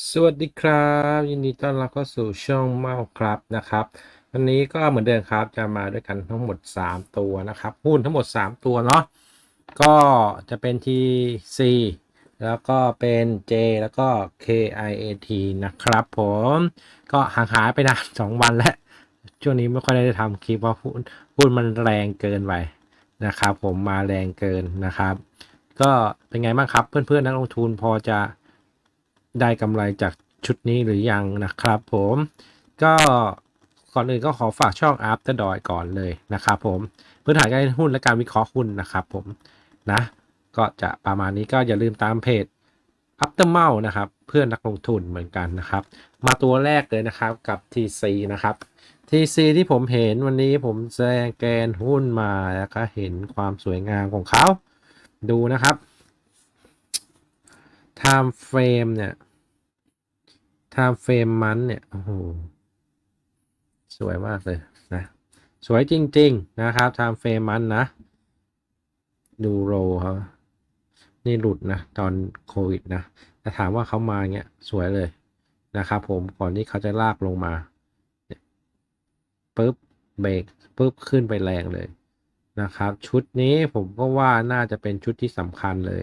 สวัสดีครับ ยินดีต้อนรับเข้าสู่ช่องเมาครับนะครับ วันนี้ก็เหมือนเดิมครับจะมาด้วยกันทั้งหมด 3 ตัวนะครับ หุ้นทั้งหมด 3 ตัวเนาะก็จะเป็น TC แล้วก็เป็น J แล้วก็ KIAT นะครับผมก็ห่างหายไปนาน 2 วันแล้วช่วงนี้ไม่ค่อยได้ทำคลิปเพราะหุ้นหุ้นมันแรงเกินไปนะครับ ผมมาแรงเกินนะครับ ก็เป็นไงบ้างครับเพื่อนๆนักลงทุนพอจะ ได้กำไรจากชุดนี้หรือยังนะครับผมก็ก่อนอื่นก็ขอฝากช่อง After d o ก่อนเลยนะครับผมพื้นฐานการเล่นหุ้นและการวิเคราะห์หุ้นนะครับผมนะก็จะประมาณนี้ก็อย่าลืมตามเพจ After m o u นะครับเพื่อนนักลงทุนเหมือนกันนะครับ มาตัวแรกเลยนะครับกับ TC นะครับ TC ที่ผมเห็นวันนี้ผมแซงแกนหุ้นมาแล้วก็เห็นความสวยงามของเขาดูนะครับ time frame เนี่ย time frame มันเนี่ยโอ้โหสวยมากเลยนะ สวยจริง ๆ นะครับ time frame มันนะ ดูโรครับนี่หลุดนะ ตอนโควิดนะแต่ถามว่าเขามาเงี้ยสวยเลยนะครับผมก่อนที่เขาจะลากลงมาปุ๊บเบรกปุ๊บขึ้นไปแรงเลยนะครับ ชุดนี้ผมก็ว่าน่าจะเป็นชุดที่สำคัญเลย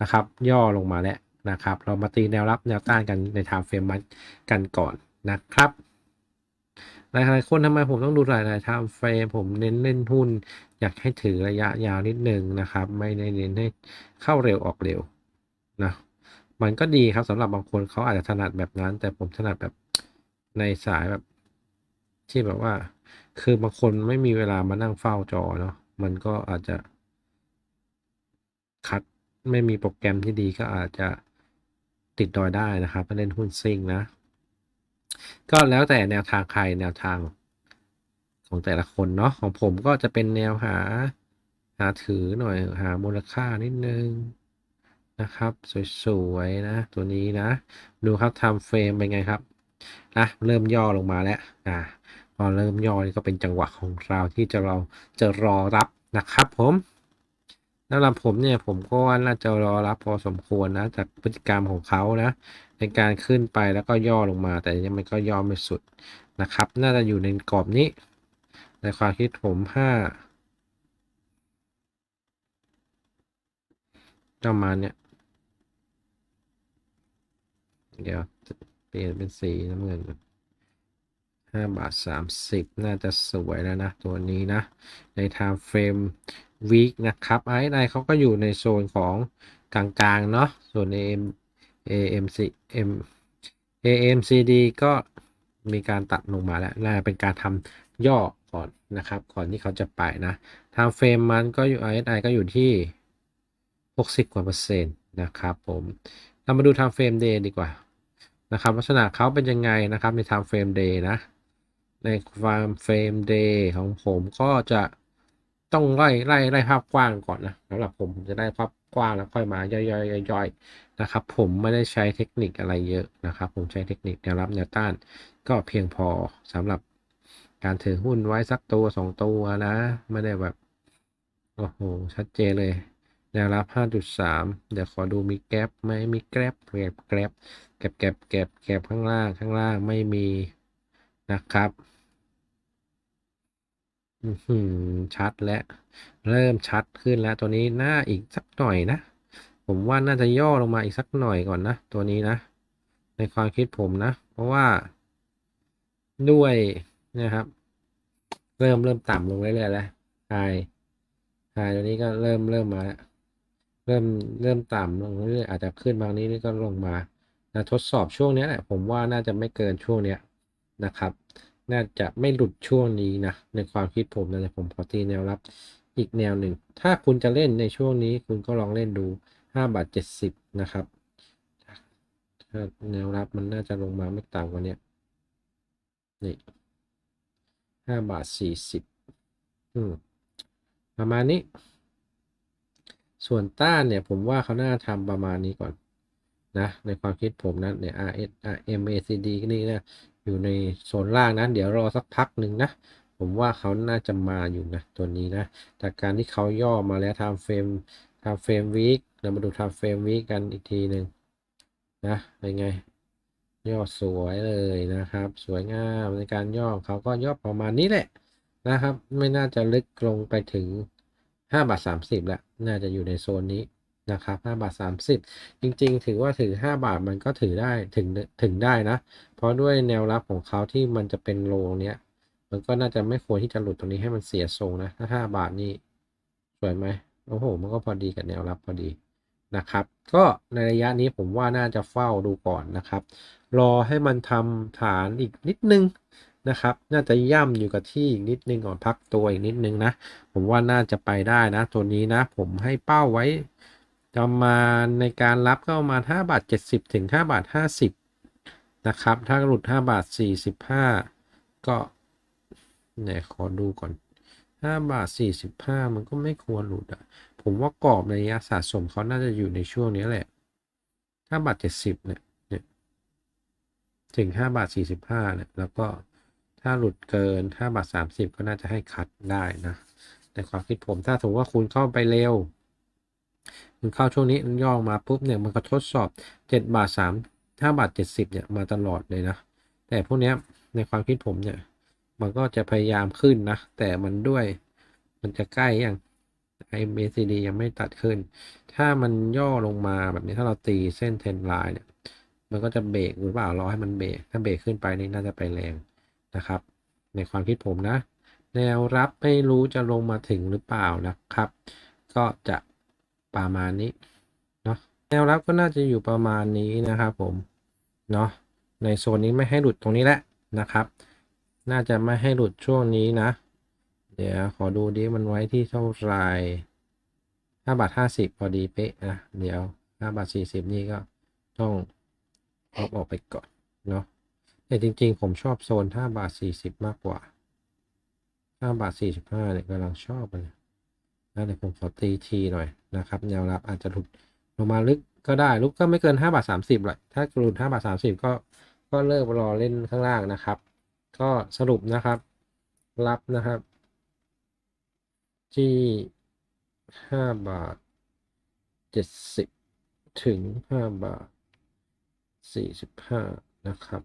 นะครับ ย่อลงมาแล้ว นะครับ เรามาตีแนวรับแนวต้านกันใน time frame มันกันก่อนนะครับหลายๆคนทำไมผมต้องดูหลายๆ time frame ผมเน้นเล่นหุ้น อยากให้ถือระยะยาวนิดนึงนะครับ ไม่ได้เน้นให้เข้าเร็วออกเร็วนะมันก็ดีครับสำหรับบางคนเขาอาจจะถนัดแบบนั้น แต่ผมถนัดแบบในสายแบบ ที่แบบว่า คือบางคนไม่มีเวลามานั่งเฝ้าจอเนาะมันก็อาจจะคัดไม่มีโปรแกรมที่ดีก็อาจจะ ติดดอยได้นะครับถ้าเล่นหุ้นซิ่งนะ ก็แล้วแต่แนวทางใครแนวทางของแต่ละคนเนาะของผมก็จะเป็นแนวหาหาถือหน่อยหามูลค่านิดนึงนะครับ สวยๆนะตัวนี้นะ ดูครับทำเฟรมเป็นไงครับนะเริ่มย่อลงมาแล้วอ่าพอเริ่มย่อนี่ก็เป็นจังหวะของเราที่จะเราจะรอรับนะครับผม สำหรับผมเนี่ยผมก็ว่าน่าจะรอรับพอสมควรนะ จากพฤติกรรมของเขานะ ในการขึ้นไปแล้วก็ย่อลงมา แต่ยังมันก็ย่อไม่สุดนะครับ น่าจะอยู่ในกรอบนี้ ในความคิดผมห้าประมาณเนี้ยเดี๋ยวเปลี่ยนเป็นสีน้ำเงินห้าบาทสามสิบน่าจะสวยแล้วนะ ตัวนี้นะ ใน time frame week นะครับไอ้ไอเขาก็อยู่ในโซนของกลางๆ เนาะส่วน AM AMC M AMCD ก็มีการตัดลงมาแล้วน่าเป็นการทำย่อก่อนนะครับ ก่อนที่เขาจะไปนะ time frame มันก็อยู่ RSI ก็อยู่ที่ 60 กว่าเปอร์เซ็นต์นะครับผมเรามาดู time frame day ดีกว่านะครับลักษณะเขาเป็นยังไงนะครับใน time frame day นะใน time frame day ของผมก็จะ ต้องไล่ไล่ไล่ภาพกว้างก่อนนะสำหรับผมผมจะได้ภาพกว้างแล้วค่อยมาย่อยๆย่อยๆนะครับ ผมไม่ได้ใช้เทคนิคอะไรเยอะนะครับ ผมใช้เทคนิคแนวรับแนวต้าน ก็เพียงพอสำหรับการถือหุ้นไว้สักตัวสองตัวนะ ไม่ได้แบบโอ้โหชัดเจนเลยแนวรับ 5.3 เดี๋ยวขอดูมีแกลบไหมมีแกลบแกลบแกลบแกลบแกลบแกลบข้างล่างข้างล่างไม่มีนะครับ ชัดแล้วเริ่มชัดขึ้นแล้วตัวนี้น่าอีกสักหน่อยนะ ผมว่าน่าจะย่อลงมาอีกสักหน่อยก่อนนะ ตัวนี้นะ ในความคิดผมนะ เพราะว่า ด้วยนะครับ เริ่มเริ่มต่ำลงเรื่อยๆแล้วไฮไฮตัวนี้ก็เริ่มเริ่มมาแล้วเริ่มเริ่มต่ำลงเรื่อยๆอาจจะขึ้นบางนี้นี่ก็ลงมานะทดสอบช่วงนี้แหละผมว่าน่าจะไม่เกินช่วงเนี้ยนะครับ น่าจะไม่หลุดช่วงนี้นะ ในความคิดผมนะผมขอตีแนวรับอีกแนวหนึ่ง ถ้าคุณจะเล่นในช่วงนี้คุณก็ลองเล่นดู 5 บาท 70 นะครับถ้าแนวรับมันน่าจะลงมาไม่ต่ำกว่านี้นี่ห้าบาทสี่สิบอืมประมาณนี้ ส่วนต้านเนี่ยผมว่าเขาน่าทำประมาณนี้ก่อนนะ ในความคิดผมนะเนี่ย RS RM ACD นี่นะ อยู่ในโซนล่างนะเดี๋ยวรอสักพักหนึ่งนะ ผมว่าเขาน่าจะมาอยู่นะตัวนี้นะจากการที่เขาย่อมาแล้วทำเฟรมทำเฟรมวีคเรามาดูทำเฟรมวีคกันอีกทีหนึ่งนะเป็นไงย่อสวยเลยนะครับ สวยงามในการย่อเขาก็ย่อประมาณนี้แหละนะครับ ไม่น่าจะลึกลงไปถึง5บาท30แล้วน่าจะอยู่ในโซนนี้ นะครับ5บาท 30 จริงๆ ถือว่าถือ 5 บาทมันก็ถือได้ถึงถึงได้นะ เพราะด้วยแนวรับของเขาที่มันจะเป็นโลเนี้ย มันก็น่าจะไม่ควรที่จะหลุดตรงนี้ให้มันเสียทรงนะ ถ้า 5 บาทนี่สวยไหมโอ้โห มันก็พอดีกับแนวรับพอดีนะครับ ก็ในระยะนี้ผมว่าน่าจะเฝ้าดูก่อนนะครับ รอให้มันทำฐานอีกนิดนึงนะครับ น่าจะย่ำอยู่กับที่อีกนิดนึงก่อนพักตัวอีกนิดนึงนะ ผมว่าน่าจะไปได้นะ ตัวนี้นะ ผมให้เป้าไว้ ประมาณในการรับก็ประมาณ5บาท70 ถึง5บาท50 นะครับ ถ้าหลุด5บาท45 ก็เนี่ยขอดูก่อน5บาท45 มันก็ไม่ควรหลุดอะผมว่ากรอบในระยะสะสมเขาน่าจะอยู่ในช่วงนี้แหละ5บาท70เนี่ยเนี่ยถึง5บาท45เนี่ยแล้วก็ถ้าหลุดเกิน5บาท30 ก็น่าจะให้คัดได้นะในความคิดผมถ้าสมมติว่าคุณเข้าไปเร็ว คุณเข้าช่วงนี้ย่อมาปุ๊บเนี่ยมันก็ทดสอบ 7 บาท 3 5 บาท 70เนี่ยมาตลอดเลยนะ แต่พวกเนี้ยในความคิดผมเนี่ย มันก็จะพยายามขึ้นนะ แต่มันด้วยมันจะใกล้ยัง MACD ยังไม่ตัดขึ้น ถ้ามันย่อลงมาแบบนี้ถ้าเราตีเส้นเทรนไลน์เนี่ยมันก็จะเบรกหรือเปล่ารอให้มันเบรกถ้าเบรกขึ้นไปนี่น่าจะไปแรงนะครับ ในความคิดผมนะ แนวรับไม่รู้จะลงมาถึงหรือเปล่านะครับ ก็จะ ประมาณนี้เนาะแนวรับก็น่าจะอยู่ประมาณนี้นะครับผมเนาะในโซนนี้ไม่ให้หลุดตรงนี้แหละนะครับ น่าจะไม่ให้หลุดช่วงนี้นะ เดี๋ยวขอดูดิมันไว้ที่เท่าไหร่ห้าบาทห้าสิบพอดีเป๊ะนะเดี๋ยวห้าบาทสี่สิบนี่ก็ต้องเอาออกไปก่อนเนาะแต่จริงๆ ผมชอบโซนห้าบาทสี่สิบมากกว่าห้าบาทสี่สิบห้าเนี่ยกำลังชอบเลย นะเดี๋ยวผมขอตีทีหน่อยนะครับแนวรับอาจจะหลุดลงมาลึกก็ได้ลุกก็ไม่เกินห้าบาทสามสิบหรอกถ้าหลุดห้าบาทสามสิบก็ก็เลิกรอเล่นข้างล่างนะครับ ก็สรุปนะครับ รับนะครับที่ห้าบาทเจ็ดสิบถึงห้าบาทสี่สิบห้านะครับ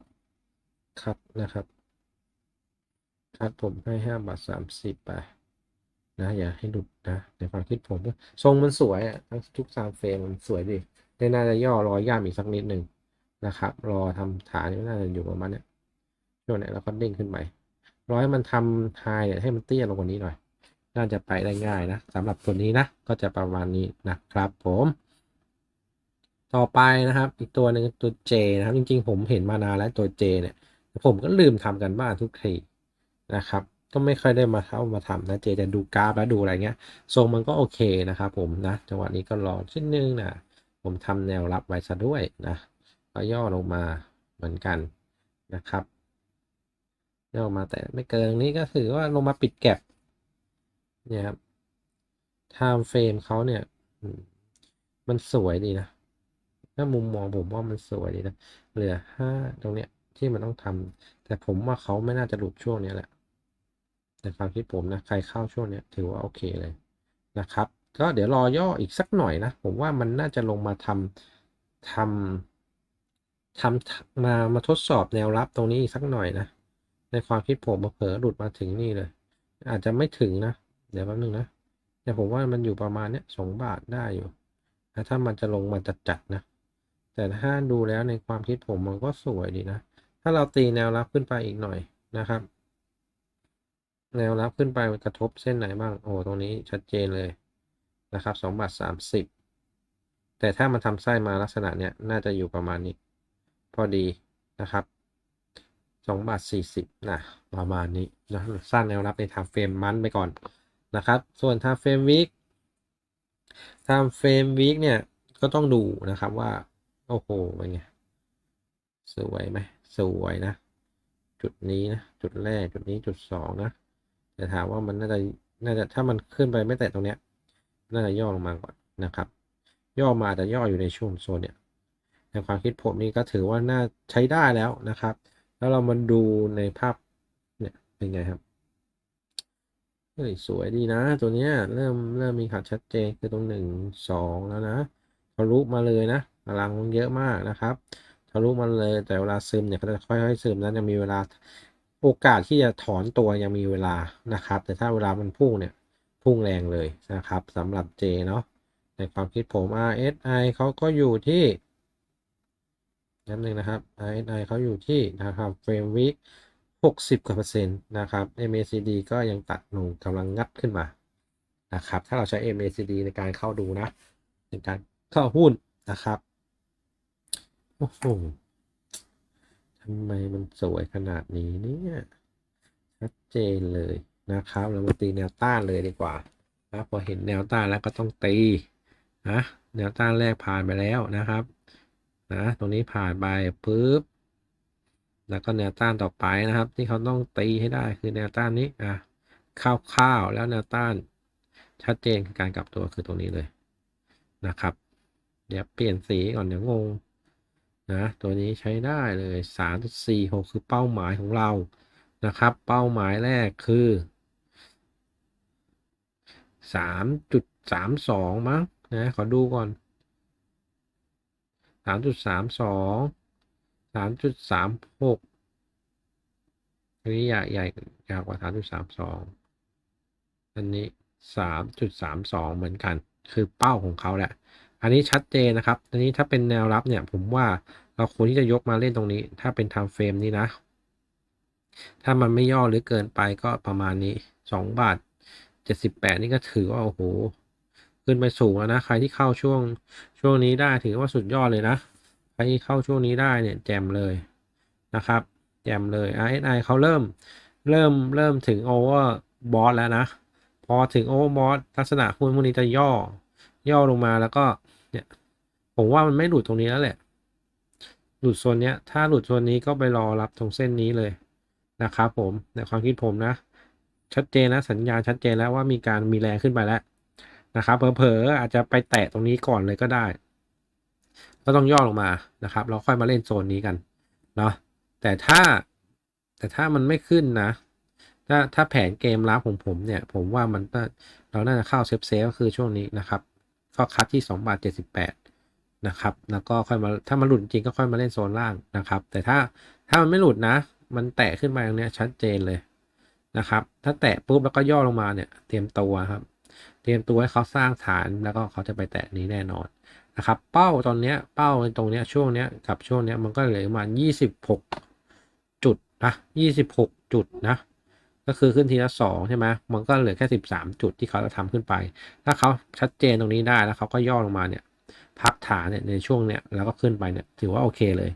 คัดนะครับคัดผมให้ห้าบาทสามสิบไป นะอย่าให้หลุดนะในความคิดผมทรงมันสวยอะทั้งทุกสามเฟรมมันสวยดีได้น่าจะย่อรอย่ามอีกสักนิดหนึ่งนะครับ รอทำฐานนี่น่าจะอยู่ประมาณเนี้ยช่วงไหนแล้วก็เด้งขึ้นไปรอให้มันทำไฮเนี่ยให้มันเตี้ยลงกว่านี้หน่อย น่าจะไปได้ง่ายนะสำหรับตัวนี้นะ ก็จะประมาณนี้นะครับผม ต่อไปนะครับ อีกตัวหนึ่งตัว J นะครับ จริงๆ ผมเห็นมานานแล้วตัว J เนี่ย ผมก็ลืมทำกันบ้านทุกทีนะครับ ก็ไม่ค่อยได้มาเข้ามาทำนะ J จะดูกราฟแล้วดูอะไรเงี้ยทรงมันก็โอเคนะครับผมนะจังหวะนี้ก็รอชิ้นนึงนะผมทำแนวรับไว้ซะด้วยนะก็ย่อลงมาเหมือนกันนะครับย่อมาแต่ไม่เกินนี้ก็ถือว่าลงมาปิดแก็บเนี่ยครับ time frame เขาเนี่ยมันสวยดีนะถ้ามุมมองผมว่ามันสวยดีนะเหลือห้าตรงเนี้ยที่มันต้องทำแต่ผมว่าเขาไม่น่าจะหลุดช่วงนี้แหละ แต่ความคิดผมนะใครเข้าช่วงเนี้ยถือว่าโอเคเลยนะครับ ก็เดี๋ยวรอย่ออีกสักหน่อยนะ ผมว่ามันน่าจะลงมาทำทำทำมามาทดสอบแนวรับตรงนี้อีกสักหน่อยนะ ในความคิดผมเผลอหลุดมาถึงนี่เลย อาจจะไม่ถึงนะ เดี๋ยวแป๊บนึงนะแต่ผมว่ามันอยู่ประมาณเนี้ยสองบาทได้อยู่นะถ้ามันจะลงมาจัดจัดๆนะ แต่ถ้าดูแล้วในความคิดผมมันก็สวยดีนะ ถ้าเราตีแนวรับขึ้นไปอีกหน่อยนะครับ แนวรับขึ้นไปกระทบเส้นไหนบ้าง โอ้ตรงนี้ชัดเจนเลยนะครับสองบาทสามสิบแต่ถ้ามันทำไส้มาลักษณะเนี้ยน่าจะอยู่ประมาณนี้ พอดีนะครับสองบาทสี่สิบนะประมาณนี้นะสร้างแนวรับในทางเฟรมมันไปก่อนนะครับ ส่วนทางเฟรมวิกทางเฟรมวิกเนี่ยก็ต้องดูนะครับว่า โอ้โหเป็นไงสวยไหมสวยนะ จุดนี้นะ จุดแรกจุดนี้จุดสองนะ แต่ถามว่ามันน่าจะน่าจะถ้ามันขึ้นไปไม่แตะตรงเนี้ยน่าจะย่อลงมาก่อนนะครับ ย่อมาแต่ย่ออยู่ในช่วงโซนเนี่ยในความคิดผมนี่ก็ถือว่าน่าใช้ได้แล้วนะครับ แล้วเรามาดูในภาพเนี่ยเป็นไงครับเฮ้ยสวยดีนะ ตัวเนี้ยเริ่มเริ่มมีขาดชัดเจนคือตรงหนึ่งสองแล้วนะทะลุมาเลยนะพลังมันเยอะมากนะครับทะลุมันเลยแต่เวลาซึมเนี่ยเขาจะค่อยๆซึมนั้นจะมีเวลา โอกาสที่จะถอนตัวยังมีเวลานะครับ แต่ถ้าเวลามันพุ่งเนี่ยพุ่งแรงเลยนะครับสำหรับ J เนาะในความคิดผม RSI เขาก็อยู่ที่นั่นนึงนะครับ RSI เขาอยู่ที่นะครับเฟรมวิหกสิบกว่าเปอร์เซ็นต์นะครับ MACD ก็ยังตัดลงกำลังงัดขึ้นมานะครับ ถ้าเราใช้ MACD ในการเข้าดูนะในการเข้าหุ้นนะครับโอ้โห ทำไมมันสวยขนาดนี้เนี่ยชัดเจนเลยนะครับ เรามาตีแนวต้านเลยดีกว่านะพอเห็นแนวต้านแล้วก็ต้องตีนะแนวต้านแรกผ่านไปแล้วนะครับนะตรงนี้ผ่านไปปุ๊บแล้วก็แนวต้านต่อไปนะครับ ที่เขาต้องตีให้ได้คือแนวต้านนี้อะคร่าวๆแล้วแนวต้านชัดเจนคือการกลับตัวคือตรงนี้เลยนะครับ เดี๋ยวเปลี่ยนสีก่อนเดี๋ยวงง นะตัวนี้ใช้ได้เลย3.46 คือเป้าหมายของเรานะครับ เป้าหมายแรกคือ 3.32 มั้งนะขอดูก่อน 3.32 3.36อันนี้ใหญ่ใหญ่ยาวกว่า 3.32 อันนี้ 3.32 เหมือนกัน คือเป้าของเขาแหละ อันนี้ชัดเจนนะครับ อันนี้ถ้าเป็นแนวรับเนี่ยผมว่าเราควรที่จะยกมาเล่นตรงนี้ ถ้าเป็น time frame นี้นะ ถ้ามันไม่ย่อหรือเกินไปก็ประมาณนี้2บาท78นี่ก็ถือว่าโอ้โหขึ้นไปสูงแล้วนะ ใครที่เข้าช่วงช่วงนี้ได้ถือว่าสุดยอดเลยนะ ใครที่เข้าช่วงนี้ได้เนี่ยแจมเลยนะครับ แจมเลย RSI เขาเริ่มเริ่มเริ่มถึง over bought แล้วนะ พอถึง over bought ลักษณะหุ้นพวกนี้จะย่อ ย่อลงมาแล้วก็เนี่ยผมว่ามันไม่หลุดตรงนี้แล้วแหละ หลุดโซนเนี้ย ถ้าหลุดโซนนี้ก็ไปรอรับตรงเส้นนี้เลยนะครับผมในความคิดผมนะ ชัดเจนนะสัญญาณชัดเจนแล้วว่ามีการมีแรงขึ้นไปแล้วนะครับเผลอๆอาจจะไปแตะตรงนี้ก่อนเลยก็ได้ก็ต้องย่อลงมานะครับ เราค่อยมาเล่นโซนนี้กันเนาะแต่ถ้าแต่ถ้ามันไม่ขึ้นนะ ถ้าถ้าแผนเกมรับของผมเนี่ย ผมว่ามันเราน่าจะเข้าเซฟเซฟก็คือช่วงนี้นะครับ ก็คัดที่ 2 บาท 78 นะครับ แล้วก็ค่อยมาถ้ามันหลุดจริงก็ค่อยมาเล่นโซนล่างนะครับ แต่ถ้าถ้ามันไม่หลุดนะ มันแตะขึ้นมาตรงเนี้ยชัดเจนเลยนะครับ ถ้าแตะปุ๊บแล้วก็ย่อลงมาเนี่ยเตรียมตัวครับ เตรียมตัวให้เขาสร้างฐานแล้วก็เขาจะไปแตะนี้แน่นอนนะครับ เป้าตอนเนี้ยเป้าตรงเนี้ยช่วงเนี้ยกับช่วงเนี้ยมันก็เหลือประมาณ 26 จุดนะ 26 จุดนะ ก็คือขึ้นทีละสองใช่ไหมมันก็เหลือแค่13จุดที่เขาจะทำขึ้นไป ถ้าเขาชัดเจนตรงนี้ได้แล้วเขาก็ย่อลงมาเนี่ย พักฐานเนี่ยในช่วงเนี้ยแล้วก็ขึ้นไปเนี่ยถือว่าโอเคเลย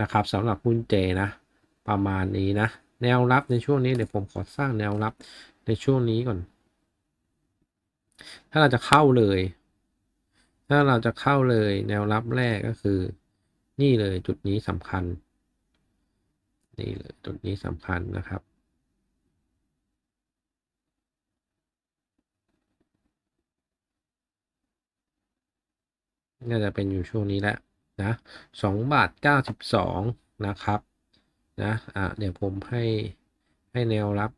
นะครับสำหรับหุ้นเจนะ ประมาณนี้นะ แนวรับในช่วงนี้เดี๋ยวผมขอสร้างแนวรับในช่วงนี้ก่อน ถ้าเราจะเข้าเลย ถ้าเราจะเข้าเลยแนวรับแรกก็คือ นี่เลยจุดนี้สำคัญ นี่เลยจุดนี้สำคัญนะครับ น่าจะเป็นอยู่ช่วงนี้แหละนะสองบาทเก้าสิบสองนะครับนะอะเดี๋ยวผมให้ให้แนวรับ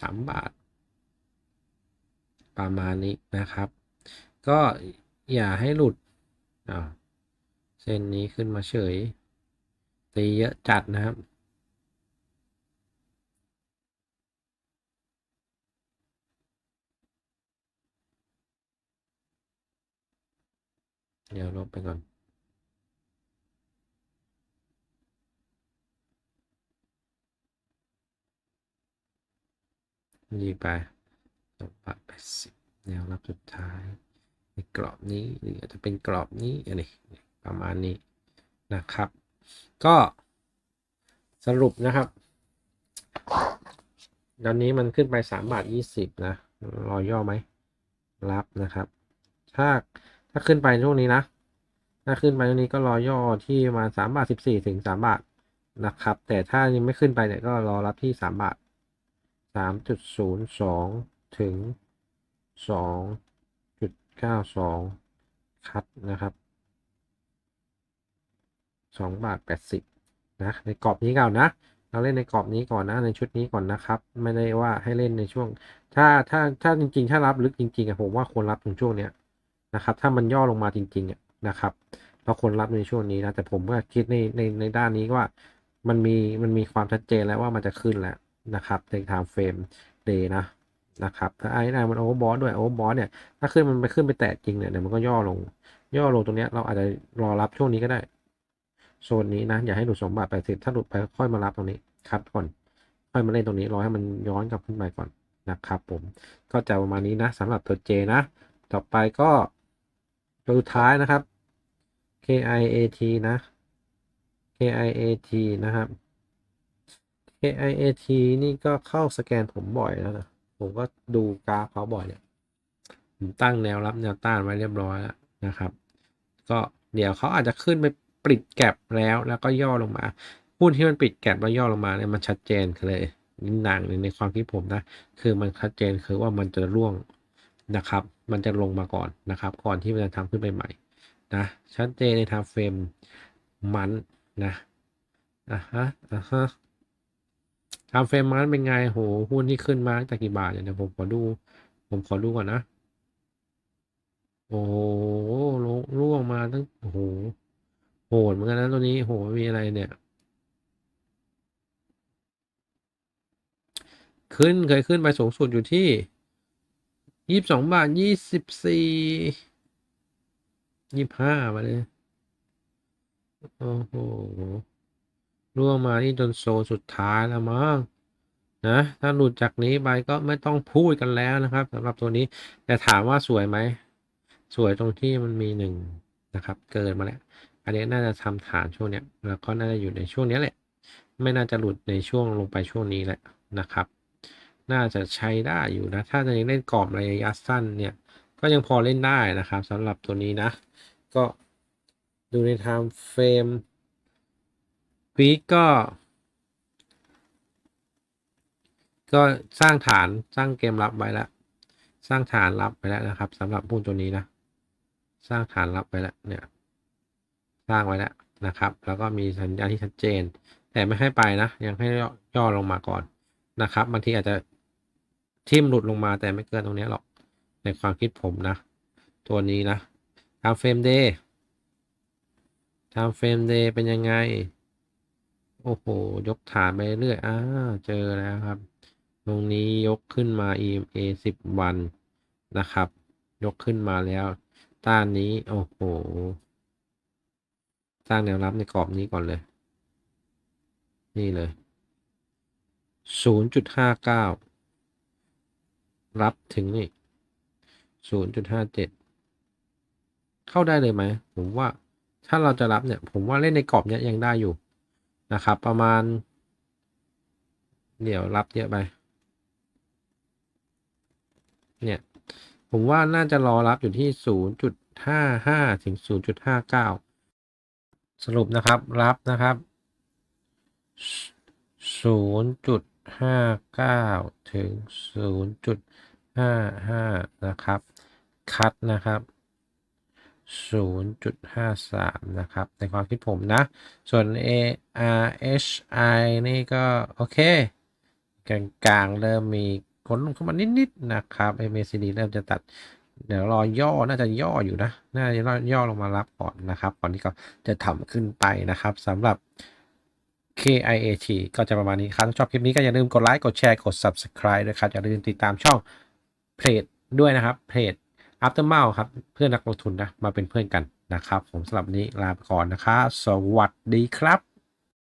สามบาท ประมาณนี้นะครับ ก็อย่าให้หลุดอ่าเส้นนี้ขึ้นมาเฉยตีเยอะจัดนะครับ เดี๋ยวลบไปก่อน นี่ไปสองบาทแปสิบแนวรับสุดท้ายในกรอบนี้หรืออาจจะเป็นกรอบนี้อันนี้ประมาณนี้นะครับ ก็สรุปนะครับตอนนี้มันขึ้นไปสามบาทยี่สิบนะ รอย่อไหม รับนะครับ ถ้า ถ้าขึ้นไปช่วงนี้นะ ถ้าขึ้นไปตรงนี้ก็รอย่อที่มาสามบาทสิบสี่ถึงสามบาทนะครับ แต่ถ้ายังไม่ขึ้นไปเนี่ยก็รอรับที่สามบาทสามจุดศูนย์สองถึงสองจุดเก้าสองคัดนะครับสองบาทแปดสิบนะในกรอบนี้ก่อนนะ เราเล่นในกรอบนี้ก่อนนะในชุดนี้ก่อนนะครับ ไม่ได้ว่าให้เล่นในช่วง ถ้าถ้าถ้าจริงๆ ถ้ารับลึกจริงๆอะผมว่าควรรับตรงช่วงเนี้ย นะครับ ถ้ามันย่อลงมาจริงๆอะนะครับเราควรรับในช่วงนี้นะ แต่ผมก็คิดในในในด้านนี้ว่ามันมีมันมีความชัดเจนแล้วว่ามันจะขึ้นแล้วนะครับในทางเฟรมเดย์นะนะครับถ้าไอ้นมันโอเวอร์บอสด้วยโอเวอร์บอสเนี่ยถ้าขึ้นมันไปขึ้นไปแตะจริงเนี่ยเดี๋ยวมันก็ย่อลง ย่อลงตรงเนี้ยเราอาจจะรอรับช่วงนี้ก็ได้โซนนี้นะอย่าให้หลุดสมบัติไปสิถ้าหลุดไปค่อยมารับตรงนี้คัดก่อนค่อยมาเล่นตรงนี้รอให้มันย้อนกลับขึ้นไปก่อนนะครับผมก็จะประมาณนี้นะสำหรับตัวเจนะ ต่อไปก็ ตัวสุดท้ายนะครับ KIAT นะ KIAT นะครับ KIAT นี่ก็เข้าสแกนผมบ่อยแล้วนะ ผมก็ดูกราฟเขาบ่อยเนี่ย ผมตั้งแนวรับแนวต้านไว้เรียบร้อยแล้วนะครับ ก็เดี๋ยวเขาอาจจะขึ้นไปปิดแก็บแล้วแล้วก็ย่อลงมาหุ้นที่มันปิดแก็บแล้วย่อลงมาเนี่ยมันชัดเจนเลยหนังในความคิดผมนะ คือมันชัดเจนคือว่ามันจะร่วง นะครับ มันจะลงมาก่อนนะครับ ก่อนที่มันจะทำขึ้นไปใหม่นะชัดเจนในทางเฟรมมันนะอะฮะอะฮะทำเฟรมมันเป็นไงโหหุ้นที่ขึ้นมาตั้งแต่กี่บาทเนี่ยเดี๋ยวผมขอดู ผมขอดูก่อนนะ โอ้โหร่วงมาตั้งโอ้โหโหดเหมือนกันนะตัวนี้โหมีอะไรเนี่ย ขึ้นเคยขึ้นไปสูงสุดอยู่ที่ ยี่สิบสองบาทยี่สิบสี่ยี่ห้ามาเลยโอ้โหร่วงมาที่จนโซนสุดท้ายแล้วมั้งนะ ถ้าหลุดจากนี้ไปก็ไม่ต้องพูดกันแล้วนะครับสำหรับตัวนี้ แต่ถามว่าสวยไหม สวยตรงที่มันมีหนึ่งนะครับ เกินมาแล้ว อันนี้น่าจะทำฐานช่วงเนี้ย แล้วก็น่าจะอยู่ในช่วงนี้แหละ ไม่น่าจะหลุดในช่วงลงไปช่วงนี้แหละนะครับ น่าจะใช้ได้อยู่นะ ถ้าจะเล่นกรอบระยะสั้นเนี่ย ก็ยังพอเล่นได้นะครับสำหรับตัวนี้นะ ก็ดูในไทม์เฟรมวีก็ ก็สร้างฐานสร้างเกมรับไว้แล้ว สร้างฐานรับไปแล้วนะครับสำหรับหุ้นตัวนี้นะ สร้างฐานรับไปแล้วเนี่ย สร้างไว้แล้วนะครับ แล้วก็มีสัญญาณที่ชัดเจน แต่ไม่ให้ไปนะ ยังให้ย่อลงมาก่อนนะครับบางทีอาจจะ ทิ่มหลุดลงมาแต่ไม่เกินตรงนี้หรอก ในความคิดผมนะ ตัวนี้นะทำเฟรมเดย์ทำเฟรมเดย์เป็นยังไง โอ้โห ยกฐานไปเรื่อยอ่าเจอแล้วครับ ตรงนี้ยกขึ้นมา EMA 10 วันนะครับ ยกขึ้นมาแล้ว ต้านนี้ โอ้โห สร้างแนวรับในกรอบนี้ก่อนเลย นี่เลย 0.59 รับถึงนี่0.57เข้าได้เลยไหมผมว่าถ้าเราจะรับเนี่ย ผมว่าเล่นในกรอบเนี้ยยังได้อยู่นะครับ ประมาณ เดี๋ยวรับเยอะไป เนี่ย ผมว่าน่าจะรอรับอยู่ที่0.55ถึง0.59สรุปนะครับรับนะครับ 0.59ถึง0.55นะครับ คัดนะครับ0.53นะครับ ในความคิดผมนะ ส่วน ARHI นี่ก็ โอเค กลางๆ เริ่มมีคนลงเข้ามานิด ๆ นะครับ MACD เริ่มจะตัดเดี๋ยวรอย่อ น่าจะย่ออยู่นะ น่าจะย่อลงมารับก่อนนะครับ ก่อนที่ก็จะทำขึ้นไปนะครับสำหรับ KIAT ก็จะประมาณนี้ครับถ้าชอบคลิปนี้ก็อย่าลืมกดไลค์ กดแชร์ กด Subscribe ด้วยครับ อย่าลืมติดตามช่องเพจด้วยนะครับเพจ After m o u ครับ เพื่อนนักลงทุนนะ มาเป็นเพื่อนกันนะครับ ผมสำหรับนี้ลาไปก่อนนะครับ สวัสดีครับ